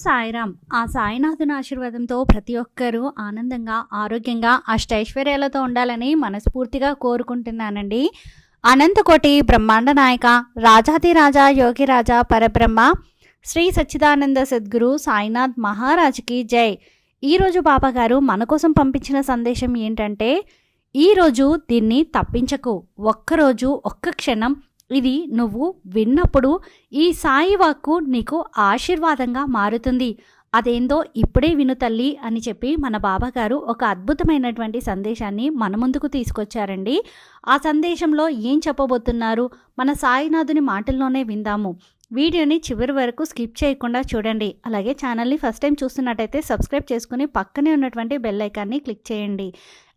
సాయిరామ్. ఆ సాయినాథుని ఆశీర్వాదంతో ప్రతి ఒక్కరూ ఆనందంగా ఆరోగ్యంగా అష్టైశ్వర్యాలతో ఉండాలని మనస్ఫూర్తిగా కోరుకుంటున్నానండి. అనంతకోటి బ్రహ్మాండ నాయక రాజాదిరాజా యోగిరాజా పరబ్రహ్మ శ్రీ సచ్చిదానంద సద్గురు సాయినాథ్ మహారాజ్కి జై. ఈరోజు బాబాగారు మన కోసం పంపించిన సందేశం ఏంటంటే ఈరోజు దీన్ని తప్పించకు. ఒక్కరోజు ఒక్క క్షణం ఇది నువ్వు విన్నప్పుడు ఈ సాయి వాక్కు నీకు ఆశీర్వాదంగా మారుతుంది. అదేందో ఇప్పుడే విను తల్లి అని చెప్పి మన బాబాగారు ఒక అద్భుతమైనటువంటి సందేశాన్ని మన ముందుకు తీసుకొచ్చారండి. ఆ సందేశంలో ఏం చెప్పబోతున్నారు? మన సాయినాథుని మాటల్లోనే విందాము. వీడియోని చివరి వరకు స్కిప్ చేయకుండా చూడండి. అలాగే ఛానల్ని ఫస్ట్ టైం చూస్తున్నట్టయితే సబ్స్క్రైబ్ చేసుకుని పక్కనే ఉన్నటువంటి బెల్ ఐకాన్ని క్లిక్ చేయండి.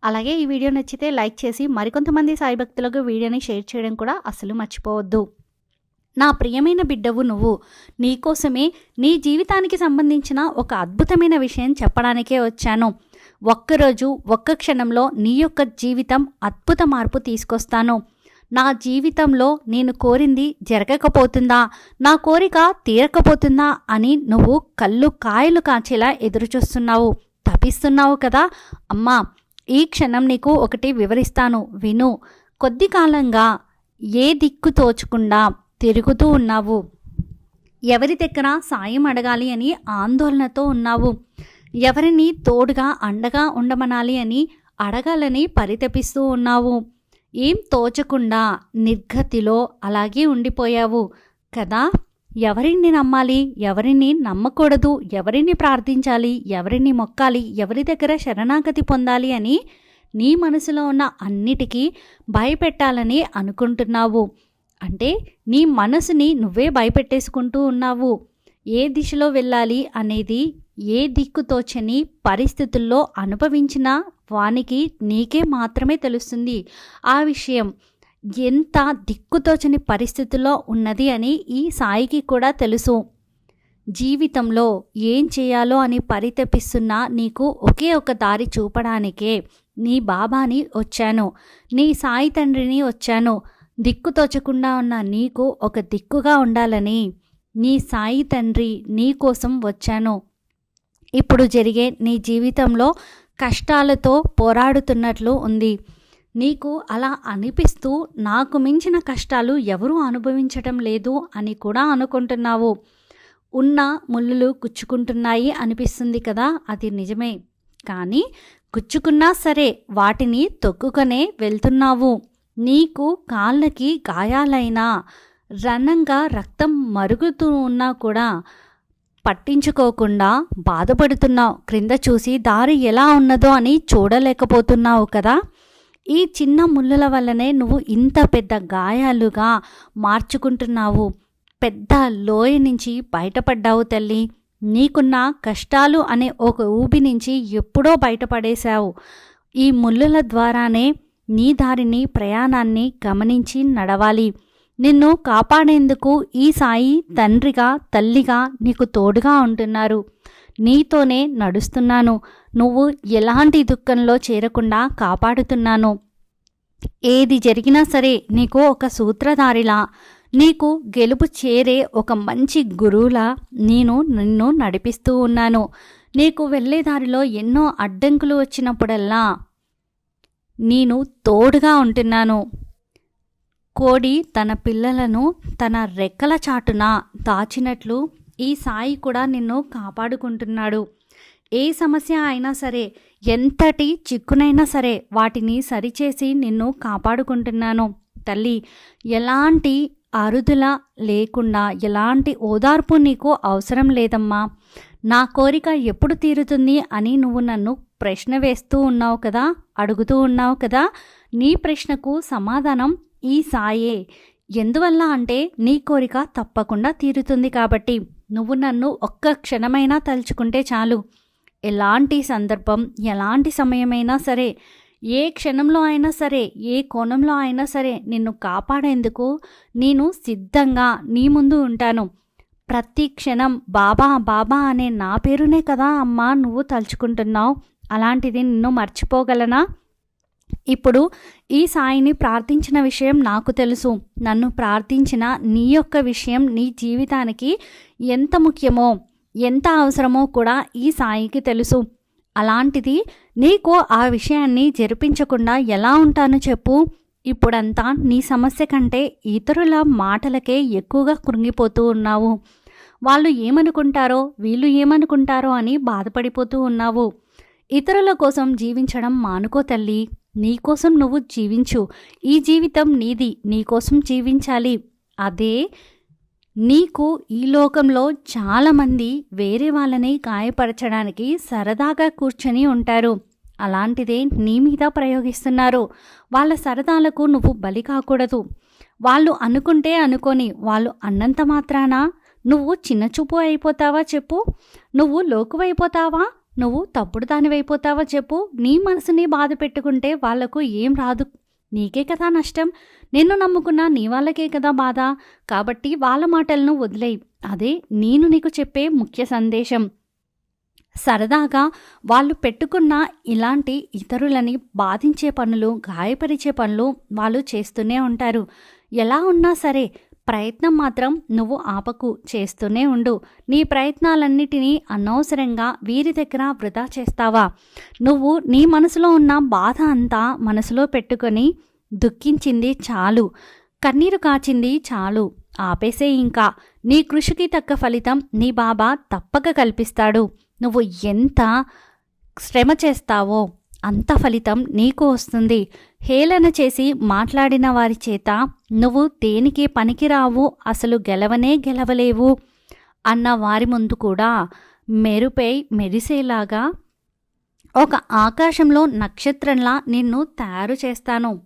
అలాగే ఈ వీడియో నచ్చితే లైక్ చేసి మరికొంతమంది సాయి భక్తులకు వీడియోని షేర్ చేయడం కూడా అసలు మర్చిపోవద్దు. నా ప్రియమైన బిడ్డవు నువ్వు నీకోసమే నీ జీవితానికి సంబంధించిన ఒక అద్భుతమైన విషయం చెప్పడానికే వచ్చాను. ఒక్కరోజు ఒక్క క్షణంలో నీ యొక్క జీవితం అద్భుత మార్పు తీసుకొస్తాను. నా జీవితంలో నేను కోరింది జరగకపోతుందా? నా కోరిక తీరకపోతుందా అని నువ్వు కళ్ళు కాయలు కాచేలా ఎదురుచూస్తున్నావు. తపిస్తున్నావు కదా అమ్మా. ఈ క్షణం నీకు ఒకటి వివరిస్తాను. విను. కొద్ది కాలంగా ఏ దిక్కు తోచకుండా తిరుగుతూ ఉన్నావు? ఎవరి దగ్గర సాయం అడగాలి అని ఆందోళనతో ఉన్నావు? ఎవరిని తోడుగా అండగా ఉండమనాలి అని అడగాలని పరితపిస్తూ ఉన్నావు? ఏం తోచకుండా నిర్గతిలో అలాగే ఉండిపోయావు కదా? ఎవరిని నమ్మాలి ఎవరిని నమ్మకూడదు ఎవరిని ప్రార్థించాలి ఎవరిని మొక్కాలి ఎవరి దగ్గర శరణాగతి పొందాలి అని నీ మనసులో ఉన్న అన్నిటికీ భయపెట్టాలని అనుకుంటున్నావు. అంటే నీ మనసుని నువ్వే భయపెట్టేసుకుంటూ ఉన్నావు. ఏ దిశలో వెళ్ళాలి అనేది ఏ దిక్కు తోచని పరిస్థితుల్లో అనుభవించిన వానికి నీకే మాత్రమే తెలుస్తుంది. ఆ విషయం ఎంత దిక్కుతోచని పరిస్థితుల్లో ఉన్నది అని ఈ సాయికి కూడా తెలుసు. జీవితంలో ఏం చేయాలో అని పరితపిస్తున్న నీకు ఒకే ఒక దారి చూపడానికే నీ బాబాని వచ్చాను. నీ సాయి తండ్రిని వచ్చాను. దిక్కు తోచకుండా ఉన్న నీకు ఒక దిక్కుగా ఉండాలని నీ సాయి తండ్రి నీ కోసం వచ్చాను. ఇప్పుడు జరిగే నీ జీవితంలో కష్టాలతో పోరాడుతున్నట్లు ఉంది. నీకు అలా అనిపిస్తూ నాకు మించిన కష్టాలు ఎవరూ అనుభవించటం లేదు అని కూడా అనుకుంటున్నావు. ఉన్న ముళ్ళులు గుచ్చుకుంటున్నాయి అనిపిస్తుంది కదా అది నిజమే. కానీ గుచ్చుకున్నా సరే వాటిని తొక్కుకనే వెళ్తున్నావు. నీకు కాళ్ళకి గాయాలైనా రణంగా రక్తం మరుగుతూ ఉన్నా కూడా పట్టించుకోకుండా బాధపడుతున్నావు. క్రింద చూసి దారి ఎలా ఉన్నదో అని చూడలేకపోతున్నావు కదా. ఈ చిన్న ముళ్ళల వల్లనే నువ్వు ఇంత పెద్ద గాయాలుగా మార్చుకుంటున్నావు. పెద్ద లోయ నుంచి బయటపడ్డావు తల్లి. నీకున్న కష్టాలు అనే ఒక ఊబి నుంచి ఎప్పుడో బయటపడేశావు. ఈ ముళ్ళుల ద్వారానే నీ దారిని ప్రయాణాన్ని గమనించి నడవాలి. నిన్ను కాపాడేందుకు ఈ సాయి తండ్రిగా తల్లిగా నీకు తోడుగా ఉంటున్నారు. నీతోనే నడుస్తున్నాను. నువ్వు ఎలాంటి దుఃఖంలో చేరకుండా కాపాడుతున్నాను. ఏది జరిగినా సరే నీకు ఒక సూత్రధారిలా. నీకు గెలుపు చేరే ఒక మంచి గురువులా నేను నిన్ను నడిపిస్తూ ఉన్నాను. నీకు వెళ్ళే దారిలో ఎన్నో అడ్డంకులు వచ్చినప్పుడల్లా నేను తోడుగా ఉంటున్నాను. కోడి తన పిల్లలను తన రెక్కల చాటున దాచినట్లు ఈ సాయి కూడా నిన్ను కాపాడుకుంటున్నాడు. ఏ సమస్య అయినా సరే ఎంతటి చిక్కునైనా సరే వాటిని సరిచేసి నిన్ను కాపాడుకుంటున్నాను. తల్లి ఎలాంటి అరుదుల లేకుండా ఎలాంటి ఓదార్పు నీకు అవసరం లేదమ్మా. నా కోరిక ఎప్పుడు తీరుతుంది అని నువ్వు నన్ను ప్రశ్న వేస్తూ ఉన్నావు కదా అడుగుతూ ఉన్నావు కదా నీ ప్రశ్నకు సమాధానం ఈ సాయే. ఎందువల్ల అంటే నీ కోరిక తప్పకుండా తీరుతుంది కాబట్టి. నువ్వు నన్ను ఒక్క క్షణమైనా తలుచుకుంటే చాలు. ఎలాంటి సందర్భం ఎలాంటి సమయమైనా సరే ఏ క్షణంలో అయినా సరే ఏ కోణంలో అయినా సరే నిన్ను కాపాడేందుకు నేను సిద్ధంగా నీ ముందు ఉంటాను. ప్రతి క్షణం బాబా బాబా అనే నా పేరునే కదా అమ్మా నువ్వు తలుచుకుంటున్నావు. అలాంటిది నిన్ను మర్చిపోగలనా? ఇప్పుడు ఈ సాయిని ప్రార్థించిన విషయం నాకు తెలుసు. నన్ను ప్రార్థించిన నీ యొక్క విషయం నీ జీవితానికి ఎంత ముఖ్యమో ఎంత అవసరమో కూడా ఈ సాయికి తెలుసు. అలాంటిది నీకు ఆ విషయాన్ని జరిపించకుండా ఎలా ఉంటాను చెప్పు. ఇప్పుడంతా నీ సమస్య కంటే ఇతరుల మాటలకే ఎక్కువగా కృంగిపోతూ ఉన్నావు. వాళ్ళు ఏమనుకుంటారో వీళ్ళు ఏమనుకుంటారో అని బాధపడిపోతూ ఉన్నావు. ఇతరుల కోసం జీవించడం మానుకో తల్లి. నీకోసం నువ్వు జీవించు. ఈ జీవితం నీది. నీకోసం జీవించాలి. అదే నీకు ఈ లోకంలో చాలామంది వేరే వాళ్ళని గాయపరచడానికి సరదాగా కూర్చొని ఉంటారు. అలాంటిదే నీ మీద ప్రయోగిస్తున్నారు. వాళ్ళ సరదాలకు నువ్వు బలి కాకూడదు. వాళ్ళు అనుకుంటే అనుకొని వాళ్ళు అన్నంత మాత్రాన? నువ్వు చిన్నచూపు అయిపోతావా చెప్పు? నువ్వు లోకువైపోతావా? నువ్వు తప్పుడు దానివైపోతావా చెప్పు. నీ మనసుని బాధ పెట్టుకుంటే వాళ్ళకు ఏం రాదు. నీకే కదా నష్టం. నిన్ను నమ్ముకున్న నీ వాళ్ళకే కదా బాధ. కాబట్టి వాళ్ళ మాటలను వదిలేయి. అదే నేను నీకు చెప్పే ముఖ్య సందేశం. సరదాగా వాళ్ళు పెట్టుకున్న ఇలాంటి ఇతరులని బాధించే పనులు గాయపరిచే పనులు వాళ్ళు చేస్తూనే ఉంటారు. ఎలా ఉన్నా సరే ప్రయత్నం మాత్రం నువ్వు ఆపకు చేస్తూనే ఉండు. నీ ప్రయత్నాలన్నిటినీ అనవసరంగా వీరి దగ్గర వృధా చేస్తావా? నువ్వు నీ మనసులో ఉన్న బాధ అంతా మనసులో పెట్టుకొని దుఃఖించింది చాలు. కన్నీరు కాచింది చాలు. ఆపేసే ఇంకా. నీ కృషికి తగ్గ ఫలితం నీ బాబా తప్పక కల్పిస్తాడు. నువ్వు ఎంత శ్రమ చేస్తావో అంత ఫలితం నీకు వస్తుంది. హేళన చేసి మాట్లాడిన వారి చేత నువ్వు దేనికి పనికిరావు? అసలు గెలవనే గెలవలేవు అన్న వారి ముందు కూడా మెరుపై మెరిసేలాగా ఒక ఆకాశంలో నక్షత్రంలా నిన్ను తయారు చేస్తాను.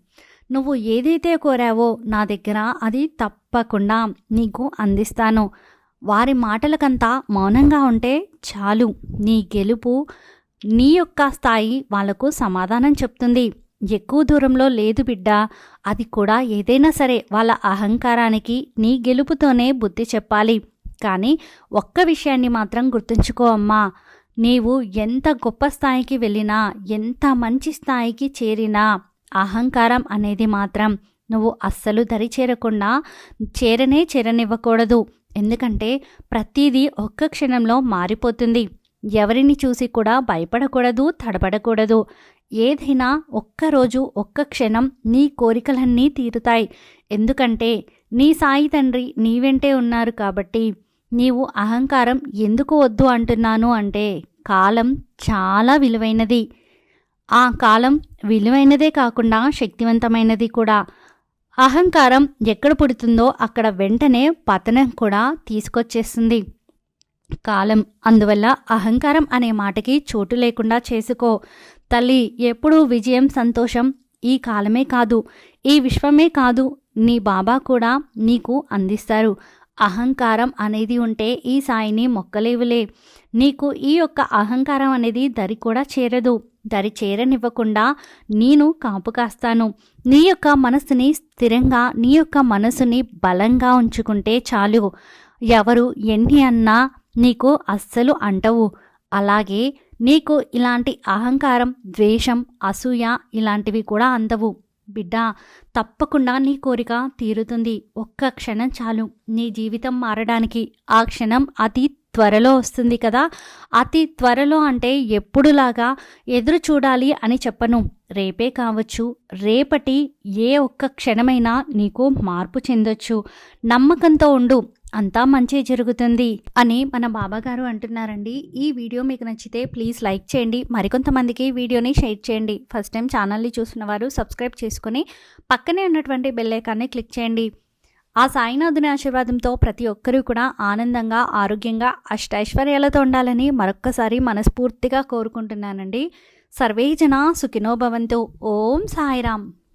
నువ్వు ఏదైతే కోరావో నా దగ్గర అది తప్పకుండా నీకు అందిస్తాను. వారి మాటలకంతా మౌనంగా ఉంటే చాలు. నీ గెలుపు నీ యొక్క స్థాయి వాళ్ళకు సమాధానం చెప్తుంది. ఎక్కువ దూరంలో లేదు బిడ్డ అది కూడా ఏదైనా సరే వాళ్ళ అహంకారానికి నీ గెలుపుతోనే బుద్ధి చెప్పాలి. కానీ ఒక్క విషయాన్ని మాత్రం గుర్తుంచుకో అమ్మా నీవు ఎంత గొప్ప స్థాయికి వెళ్ళినా ఎంత మంచి స్థాయికి చేరినా అహంకారం అనేది మాత్రం నువ్వు అస్సలు దరి చేరకుండా చేరనే చేరనివ్వకూడదు. ఎందుకంటే ప్రతిదీ ఒక్క క్షణంలో మారిపోతుంది. ఎవరిని చూసి కూడా భయపడకూడదు తడబడకూడదు ఏదైనా ఒక్కరోజు ఒక్క క్షణం నీ కోరికలన్నీ తీరుతాయి. ఎందుకంటే నీ సాయి తండ్రి నీ వెంటే ఉన్నారు కాబట్టి నీవు అహంకారం ఎందుకు వద్దు అంటున్నాను అంటే కాలం చాలా విలువైనది. ఆ కాలం విలువైనదే కాకుండా శక్తివంతమైనది కూడా. అహంకారం ఎక్కడ పుడుతుందో అక్కడ వెంటనే పతనం కూడా తీసుకొచ్చేస్తుంది. కాలం అందువల్ల అహంకారం అనే మాటకి చోటు లేకుండా చేసుకో. తల్లి ఎప్పుడూ విజయం సంతోషం ఈ కాలమే కాదు. ఈ విశ్వమే కాదు. నీ బాబా కూడా నీకు అందిస్తారు. అహంకారం అనేది ఉంటే ఈ సాయిని మొక్కలేవులే. నీకు ఈ యొక్క అహంకారం అనేది దరి కూడా చేరదు. దరి చేరనివ్వకుండా నేను కాపు కాస్తాను. నీ యొక్క మనసుని స్థిరంగా నీ యొక్క మనసుని బలంగా ఉంచుకుంటే చాలు. ఎవరు ఎన్ని అన్నా నీకు అస్సలు అంటవు. అలాగే నీకు ఇలాంటి అహంకారం ద్వేషం అసూయ ఇలాంటివి కూడా అందవు. బిడ్డ తప్పకుండా నీ కోరిక తీరుతుంది. ఒక్క క్షణం చాలు. నీ జీవితం మారడానికి ఆ క్షణం అతి త్వరలో వస్తుంది కదా. అతి త్వరలో అంటే ఎప్పుడులాగా ఎదురు చూడాలి అని చెప్పను. రేపే కావచ్చు. రేపటి ఏ ఒక్క క్షణమైనా నీకు మార్పు చెందొచ్చు. నమ్మకంతో ఉండు. అంతా మంచి జరుగుతుంది అని మన బాబాగారు అంటున్నారండి. ఈ వీడియో మీకు నచ్చితే ప్లీజ్ లైక్ చేయండి. మరికొంతమందికి వీడియోని షేర్ చేయండి. ఫస్ట్ టైం ఛానల్ని చూసిన వారు సబ్స్క్రైబ్ చేసుకుని పక్కనే ఉన్నటువంటి బెల్లైకాన్ని క్లిక్ చేయండి. ఆ సాయినాథుని ఆశీర్వాదంతో ప్రతి ఒక్కరూ కూడా ఆనందంగా ఆరోగ్యంగా అష్టైశ్వర్యాలతో ఉండాలని మరొక్కసారి మనస్ఫూర్తిగా కోరుకుంటున్నానండి. సర్వేజన సుఖినో భవంతు. ఓం సాయిరామ్.